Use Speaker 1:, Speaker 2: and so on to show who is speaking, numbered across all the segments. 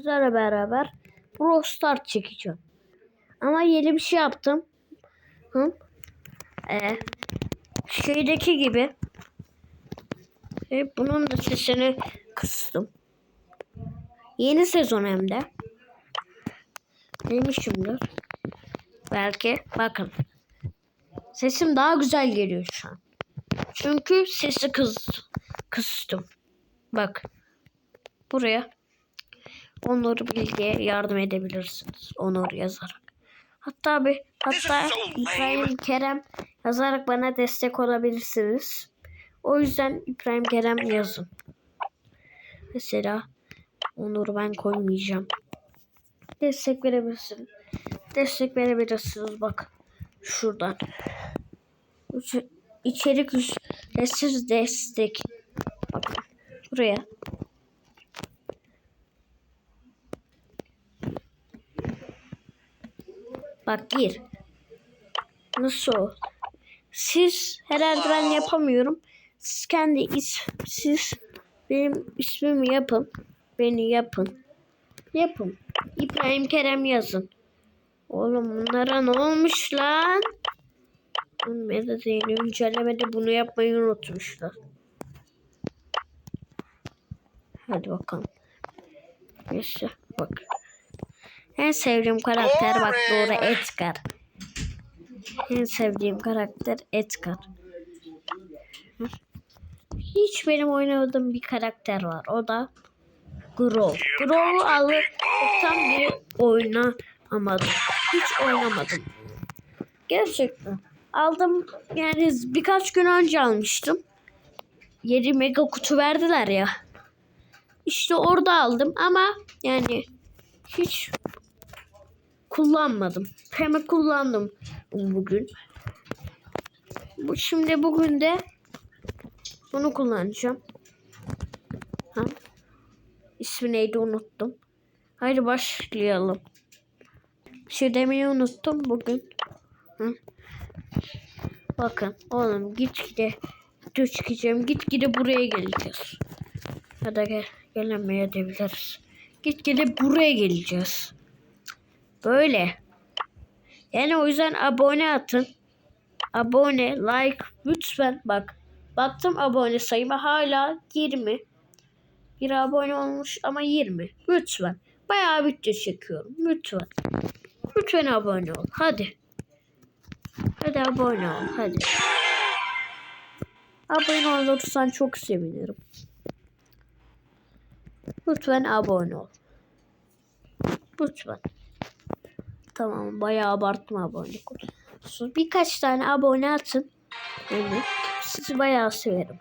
Speaker 1: sizlerle beraber Pro Start çekeceğim. Ama yeni bir şey yaptım. Hı? Ee, şeydeki gibi. Ve bunun da sesini kıstım. Yeni sezon hem de. Demişimdir. Belki bakın. Sesim daha güzel geliyor şu an. Çünkü sesi kız kıstım. Bak. Buraya Onur Bilge'ye yardım edebilirsiniz. Onur yazarak. Hatta bir hatta İbrahim Kerem yazarak bana destek olabilirsiniz. O yüzden İbrahim Kerem yazın. Mesela Onur'u ben koymayacağım. Destek verebilirsiniz. Destek verebilirsiniz bak. Şuradan. İç- İçerik ücretsiz destek. Bakın. Buraya. Bak gir. Nasıl? Siz herhalde ben yapamıyorum. Siz kendi is siz benim ismimi yapın. Beni yapın. Yapın. İbrahim Kerem yazın. Oğlum bunlara ne olmuş lan? Değil güncellemede bunu yapmayı unutmuşlar. Hadi bakalım. Neyse bak. En sevdiğim karakter bak doğru Edgar. En sevdiğim karakter Edgar. Hiç benim oynamadığım bir karakter var. O da Grove. Grove'u tam bir oynamadım. Hiç oynamadım. Gerçekten. Aldım yani birkaç gün önce almıştım. 7 mega kutu verdiler ya. İşte orada aldım ama yani hiç kullanmadım. Hemen kullandım bugün. Bu şimdi bugün de bunu kullanacağım. Ha? İsmi neydi unuttum. Haydi başlayalım. Bir şey demeyi unuttum bugün. Hı? Bakın oğlum gitgide video çıkacağım. Gitgide buraya geleceğiz. Ya da gel, gelemeyebiliriz. Gitgide buraya geleceğiz. Böyle. Yani o yüzden abone atın. Abone, like lütfen bak. Baktım abone sayıma hala 20. Bir abone olmuş ama 20. Lütfen. Bayağı video çekiyorum. Lütfen. Lütfen abone ol. Hadi. Hadi abone ol. Hadi. Abone olursan çok sevinirim. Lütfen abone ol. Lütfen. Tamam bayağı abartma abonelik. olsun. Birkaç tane abone atın. Yani sizi bayağı severim.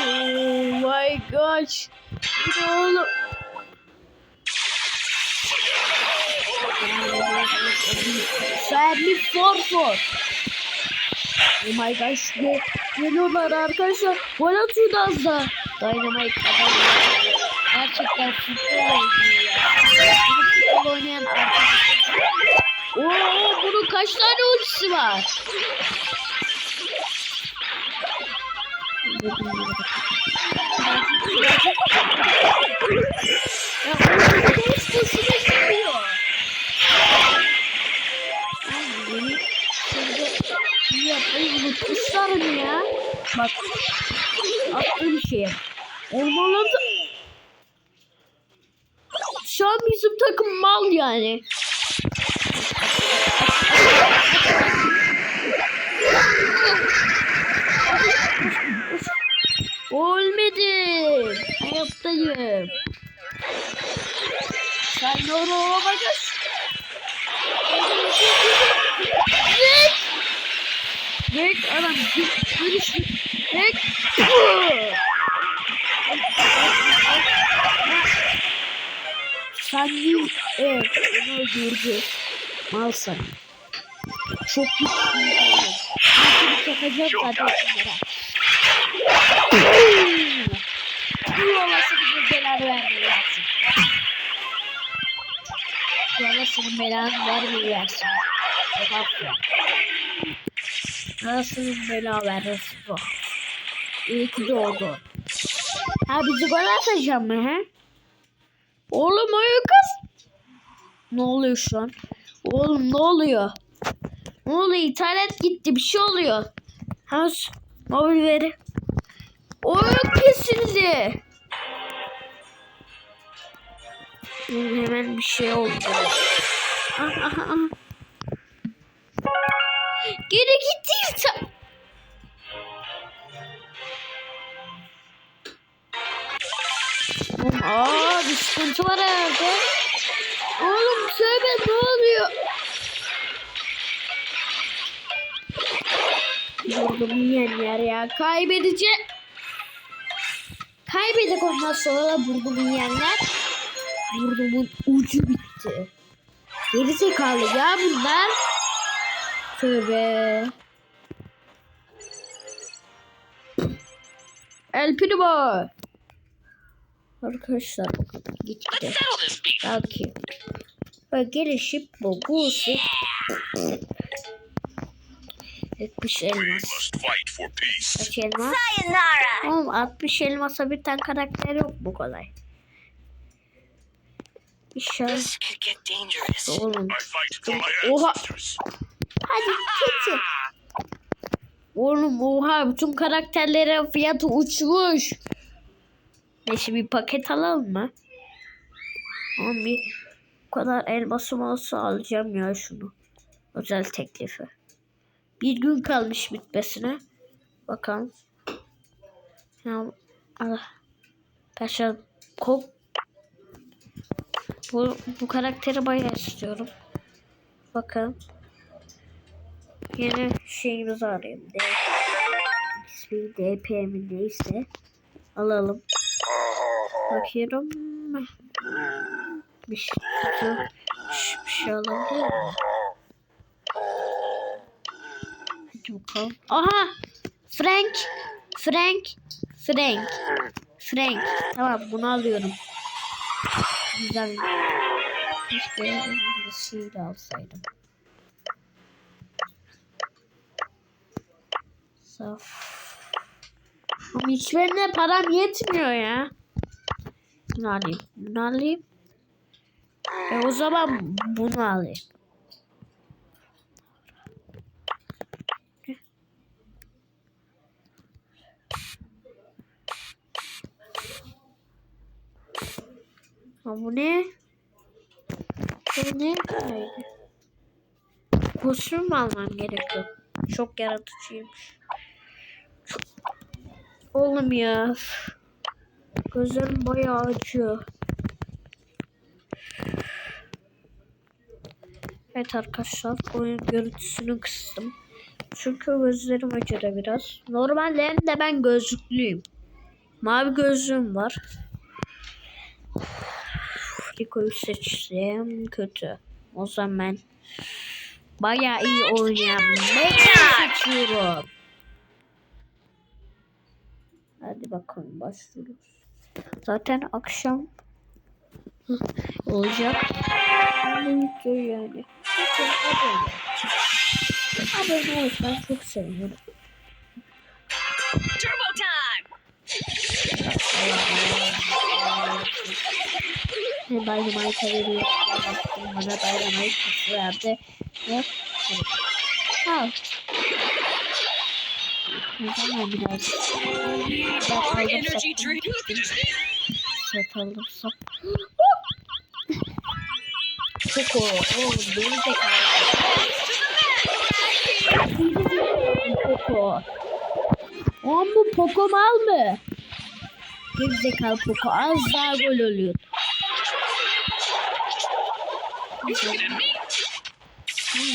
Speaker 1: Oh my gosh. Bir de oğlum. Serli for for. Oh my gosh. Ge geliyorlar arkadaşlar. Gol atıyordu az da. Dynamite. Gerçekten futbol oynuyor ya. Futbol oynayan arkadaşlar. Oo bunun kaç tane ultisi var? Ya oğlum boş boşuna gidiyor. Ay, beni şurada yapmayı unutmuşlar ya? Bak attığım şeye. Ormanlarda şu an bizim takım mal yani. Ölmedim. Hayattayım. Sen ne oraya bakıyorsun? Git. Git adam git. Yürüş. Git. Değil. Evet. Onu öldürdü. Mal sen. Çok güçlü. Seni çakacağım zaten şunlara. Bu olası bir belanı vermiyorsun. Bu olasının belanı vermiyorsun. Bak ya. Anasının belanı vermesin bu. İyi ki doğdu. Ha bizi gol atacağım mı he? Oğlum oyun kız. Ne oluyor şu an? Oğlum ne oluyor? Ne oluyor? İnternet gitti. Bir şey oluyor. Ha s- mobil veri. Oyun kesildi. Hemen bir şey oldu. Geri gittiyse. Oğlum, Aa bir sıkıntı var herhalde. Oğlum söyle ne oluyor? Vurdum yiyen yer ya. Kaybedecek. Kaybedecek ondan sonra da vurdum yiyenler. Vurdumun ucu bitti. Geri zekalı ya bunlar. Tövbe. El Primo. Arkadaşlar gitti. Belki. Ve gelişip bu busi. 70 elmas. Kaç elmas?
Speaker 2: Sayonara.
Speaker 1: Oğlum 60 elmasa bir tane karakter yok bu kolay. İnşallah.
Speaker 2: Get dangerous.
Speaker 1: Oğlum. Oha. Hadi keçi. Oğlum oha bütün karakterlerin fiyatı uçmuş. Neyse bir paket alalım mı? Oğlum bir bu kadar elmasım olsa alacağım ya şunu. Özel teklifi. Bir gün kalmış bitmesine. Bakalım. Ya Allah. Paşa kop. Bu, bu karakteri bayağı istiyorum. Bakalım. Yeni şeyimizi arayayım. DP mi neyse. Alalım. Bakıyorum. Bir şey, bir şey alabilir mi? Hadi bakalım. Aha! Frank! Frank! Frank! Frank. Tamam bunu alıyorum. Güzel. Keşke bir şey de alsaydım. Saf. Hiçbirine param yetmiyor ya. Bunu alayım. Bunu alayım. E o zaman bunu alayım. Ha, bu ne? Bu ne? Kostüm mü almam gerekiyor? Çok yaratıcıymış. Oğlum ya. Gözlerim bayağı acıyor. Evet arkadaşlar oyun görüntüsünü kıstım. Çünkü gözlerim acıdı biraz. Normalde hem de ben gözlüklüyüm. Mavi gözlüğüm var. Rico'yu seçtim. Kötü. O zaman bayağı iyi oynayan Mega seçiyorum. Hadi bakalım başlıyoruz. Zaten akşam olacak. Video yani. Abone. Abone olursan çok sevinirim.
Speaker 2: Turbo time.
Speaker 1: Ne Dynamite veriyor. Bana Dynamite verdi. Ve Ha. O zaman biraz ben aldım sattım. Set aldım sattım. Çok o. Oğlum beni de Poco. Oğlum bu Poco mal mı? Gerizekalı Poco az daha gol oluyor.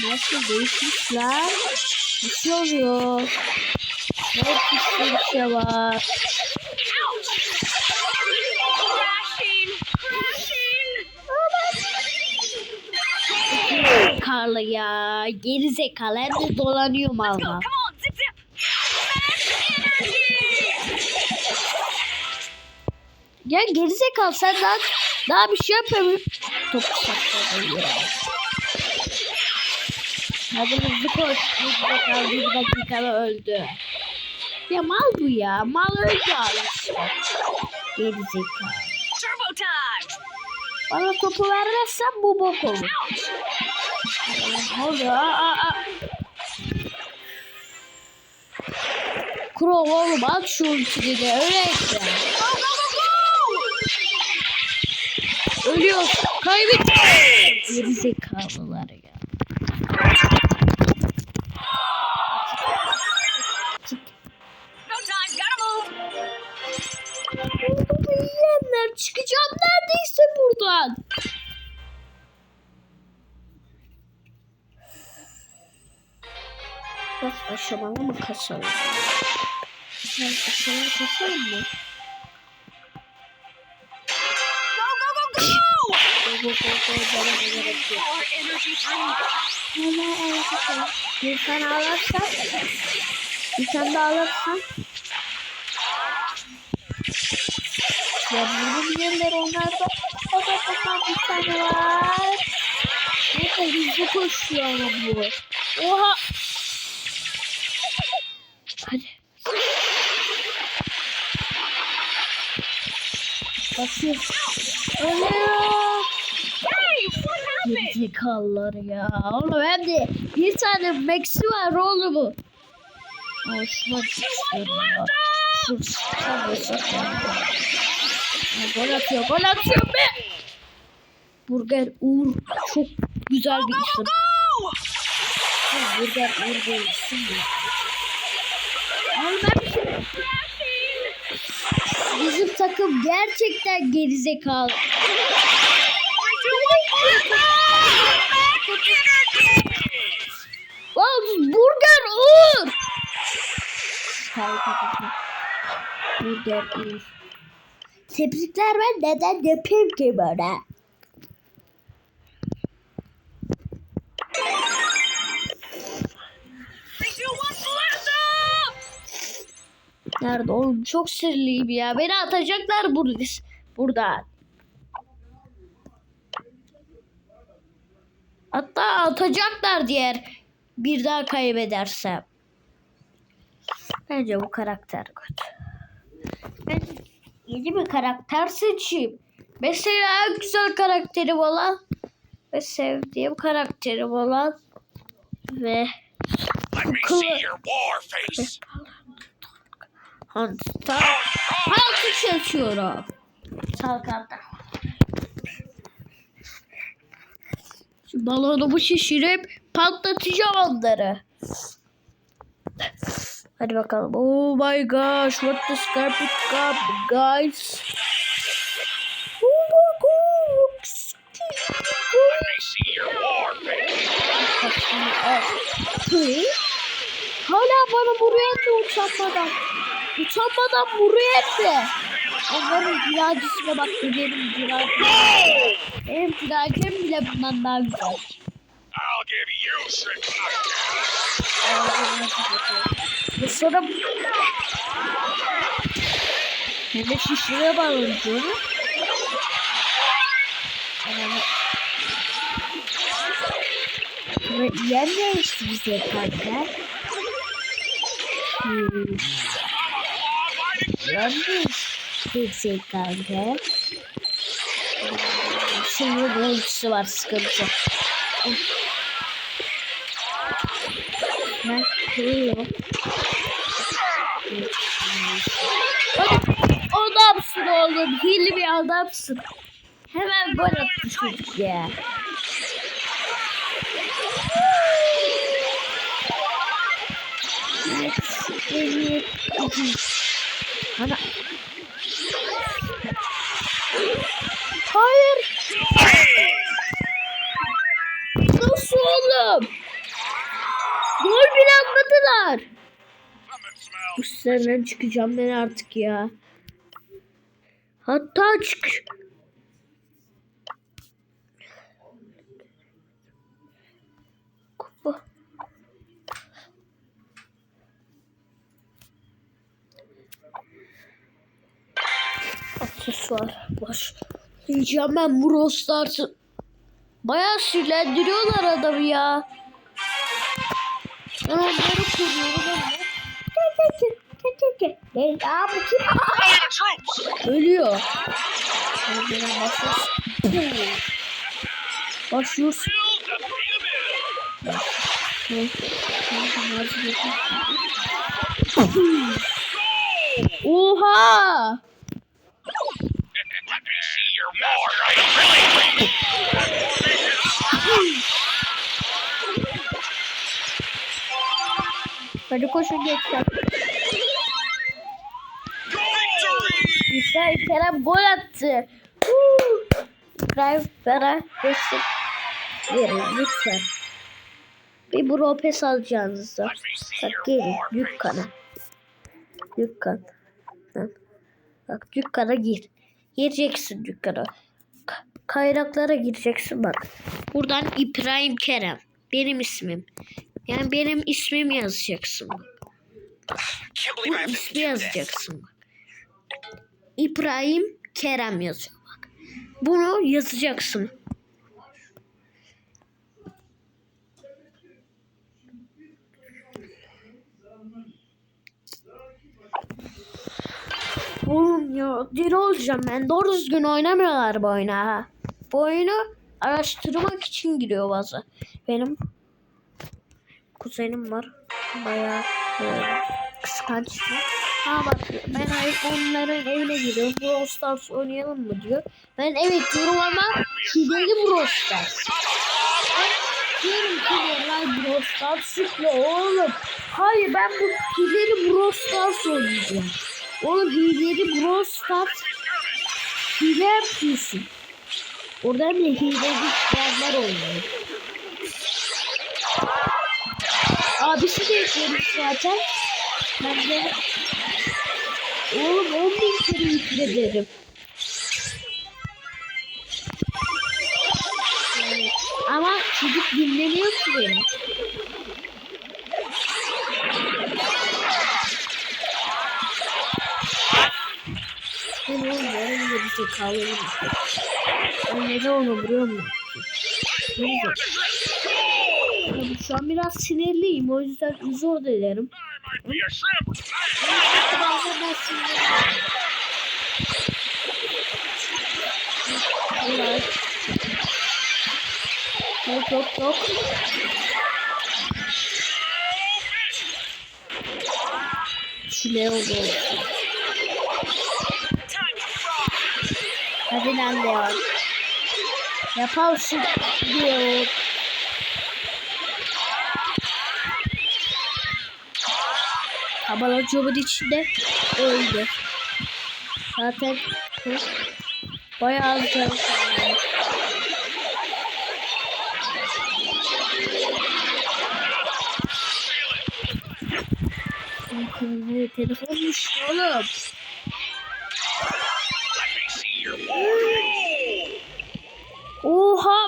Speaker 1: Nasıl değişmişler? Bir şey oluyor. Bir şey var. Karlı ya. Gerizekalı hem de dolanıyor malma. Ya gerizekalı sen daha, daha bir şey yapamıyorsun. Top sakladı ya. Hadi hızlı koş. Gerizekalı bir dakikada öldü. Ya mal bu ya. Mal işte. Geri zekalı.
Speaker 2: Turbo time.
Speaker 1: Bana topu vermezsen bu bok olur. Oldu? Aa, aa. Crow oğlum at şu ultini de öyle et ya.
Speaker 2: Go, go, go, go!
Speaker 1: Ölüyor. Kaybettik. Geri zekalılar ya. Aşamalı mı kaçalım? Biraz aşamalı kaçalım mı?
Speaker 2: Go, go, go, go!
Speaker 1: Go, go, go, bana da gerek yok. Hala ayakta Bir tane alırsan, bir tane daha alırsan. Ya bunu bilenler onlarda. Baba baba bir tane var. Ne kadar hızlı koşuyor ama bu. Oha. Hadi. Basıyor. Ölüyor. Zekalılar ya. Oğlum hem de bir tane Max'i var oğlum bu. Şuna çıkıyorum ya. Ya. Gol atıyor, gol atıyor be. Burger Uğur çok güzel bir isim. Burger Uğur isim mi? Oğlum ben bir şey... Bizim takım gerçekten gerizekalı. Burger Uğur. Burger Uğur. Tebrikler ben neden yapayım ki böyle? Nerede oğlum çok sinirliyim ya. Beni atacaklar burada. Burada. Hatta atacaklar diğer bir daha kaybedersem. Bence bu karakter kötü. Ben yeni bir karakter seçeyim. Mesela en güzel karakterim olan ve sevdiğim karakterim olan ve
Speaker 3: Let
Speaker 1: Hunter. Hunter seçiyorum. Salkanda. Şu balonumu şişirip patlatacağım onları. Hadi bakalım. Oh my gosh. What the Scarpet Cup guys. Oh? Hala bana vuruyor mu uçanmadan? Uçanmadan vuruyor mu? Onların iradesine bak benim iradem. Benim iradem bile bundan daha güzel.
Speaker 3: I'll give you six.
Speaker 1: Bu sonra hem de şişire bağlanıyor. Yani ve yer değiştirecek kanka. Hmm. Yer değiştirecek kanka. Şimdi bu ultisi var sıkıntı. Ben kırıyorum. Adamsın oğlum. Hili bir adamsın. Hemen gol attı çocuk ya. Evet. Ana. Hayır. Nasıl oğlum? Gol bile atmadılar. Bu senden çıkacağım ben artık ya. Hatta çık. Aksesuar var. Diyeceğim ben bu Stars'ı. Bayağı sinirlendiriyorlar adamı ya. Ben onları koruyorum ama. ki. Leyla bu kim? Ölüyor. Başlıyorsun. Oha! Hadi koşun.
Speaker 3: Victory!
Speaker 1: İbrahim Kerem gol attı. İbrahim Ferah destek verin lütfen. Bir bro pes alacağınızda. Bak gelin dükkana. Dükkan. Bak dükkana gir. Gireceksin dükkana. Ka- kaynaklara gireceksin bak. Buradan İbrahim Kerem. Benim ismim. Yani benim ismim yazacaksın. bak. Bu ismi yazacaksın bak. İbrahim Kerem yazıyor bak. Bunu yazacaksın. Oğlum ya deli olacağım ben. Doğru düzgün oynamıyorlar bu oyunu ha. Bu oyunu araştırmak için giriyor bazı. Benim kuzenim var. Bayağı böyle kıskanç. Ha bak ben onların evine gidiyorum. Brawl Stars oynayalım mı diyor. Ben evet diyorum ama hileli Brawl Stars. Diyorum ki normal Brawl Stars oğlum. Hayır ben bu hileli Brawl Stars oynayacağım. Oğlum hileli Brawl Stars hile yapıyorsun. Orada bile hileli yerler oynuyor. Abisi de yüklemiş zaten. Ben de Oğlum 10 bin kere yükledim. Ama çocuk dinlemiyor ki beni. Ben benim de bir şey kalıyor. Neden onu vuruyorum? Neyse. Tabii şu an biraz sinirliyim. O yüzden zor dilerim. Allah. Yok yok yok. Çile oldu. Hadi lan Leon. Yaparsın diyor. Kabalacığımın içinde öldü. Zaten bayağı kaldı. Ne telefonmuş oğlum.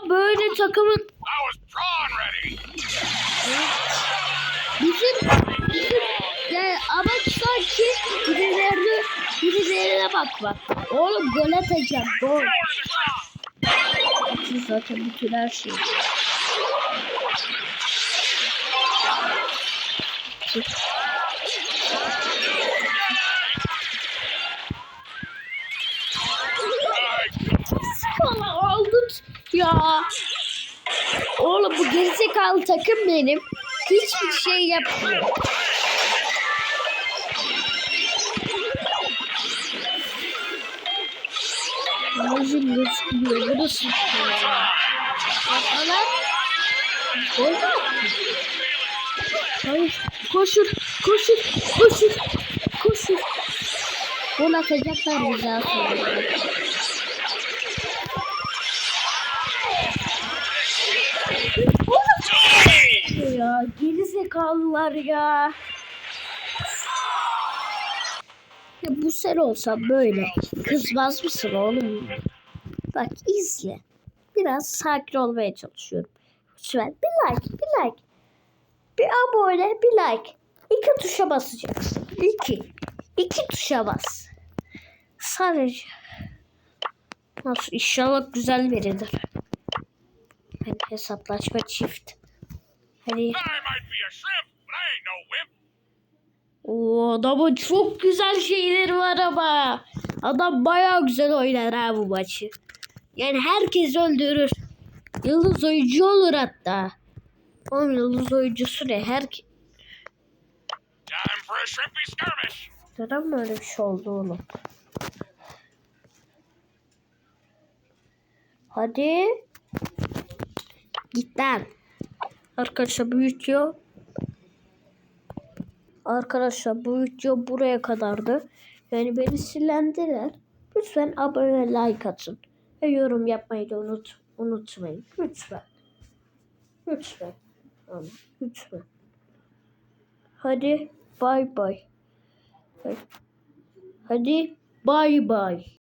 Speaker 1: Böyle takımın bizim bizim yani ama sanki birilerine birilerine bak bak. Oğlum gol atacağım gol. Siz zaten bütün her şey. Skala ya. Oğlum bu gerizekalı takım benim. Hiçbir şey yapmıyor. Amacım gözükmüyor. Bu da sıkıyor mü attı? Hayır. Koşur. Koşur. Koşur. Koşur. Gol atacaklar bize aslında. Ya. Geri zekalılar ya. Ya bu sen olsa böyle kızmaz mısın oğlum? Bak izle. Biraz sakin olmaya çalışıyorum. Lütfen bir like, bir like. Bir abone, bir like. İki tuşa basacaksın. İki. İki tuşa bas. Sadece. Nasıl inşallah güzel biridir. Ben hesaplaşma çift. Hadi.
Speaker 3: I might be a shrimp, but I ain't no wimp!
Speaker 1: O adamın çok güzel şeyleri var ama. Adam bayağı güzel oynar ha bu maçı. Yani herkes öldürür. Yıldız oyuncu olur hatta. Oğlum yıldız oyuncusu ne? Her. Neden mi öyle bir şey oldu oğlum? Hadi. Git lan. Arkadaşlar bu video Arkadaşlar bu video buraya kadardı. Yani beni silendiler. Lütfen abone ve like atın. Ve yorum yapmayı da unut, unutmayın. Lütfen. Lütfen. Lütfen. Hadi bay bay. Hadi bay bay.